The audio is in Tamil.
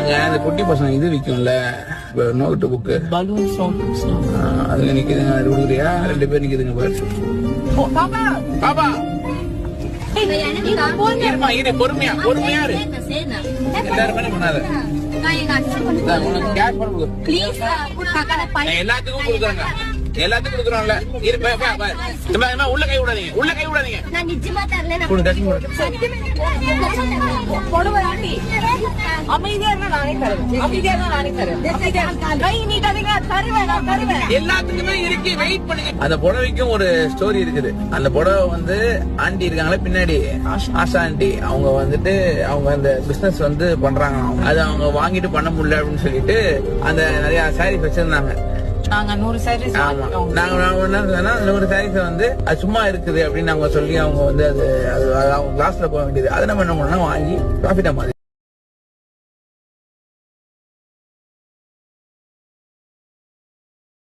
அங்க அந்த குட்டி பசங்க இது விக்கும்ல நோட்டு புக்கு அதுங்க நிக்குதுங்க அது கொடுக்குறியா ரெண்டு பேர் நிக்குதுங்க பாரு பாப்பா இரு பொறுமையா பொறுமையா இரு. எல்லாரும் பண்ணாத எல்லாத்துக்கும் கொடுக்குறாங்க எல்லாத்துக்கும் கொடுக்குறோம்ல இரு பா, பா, பா. இம்மா, இம்மா, உள்ள கை விடாதீங்க உள்ள கை விடாதீங்க அமைதியா இருந்தா நானே தருவேன் அமைதியா இருந்தா நானே தருவேன் அமைதியா இருந்தா- கை நீட்டாதீங்க தருவேன் நான் தருவேன் எல்லாத்துக்குமே இருக்கு வெயிட் பண்ணுங்க. அந்த புடவைக்கும் ஒரு ஸ்டோரி இருக்குது. அந்த புடவை வந்து ஆண்டி இருக்காங்களே பின்னாடி ஆஷா. ஆண்டி. அவங்க வந்துட்டு அவங்க அந்த பிசினஸ் வந்து பண்றாங்க. அது அவங்க வாங்கிட்டு பண்ண முடியல அப்படின்னு சொல்லிட்டு அந்த நிறைய சாரீஸ் வச்சிருந்தாங்க. நாங்க நூறு சாரீஸ் ஆமா. நாங்க என்ன சொன்னா நூறு சாரீஸ் வந்து அது சும்மா இருக்குது அப்படின்னு அவங்க சொல்லி அவங்க வந்து அது அவங்க கிளாஸ்ல போக வேண்டியது. அதை நம்ம என்ன பண்ணோம்னா வாங்கி ப்ராஃபிட்டா மாதிரி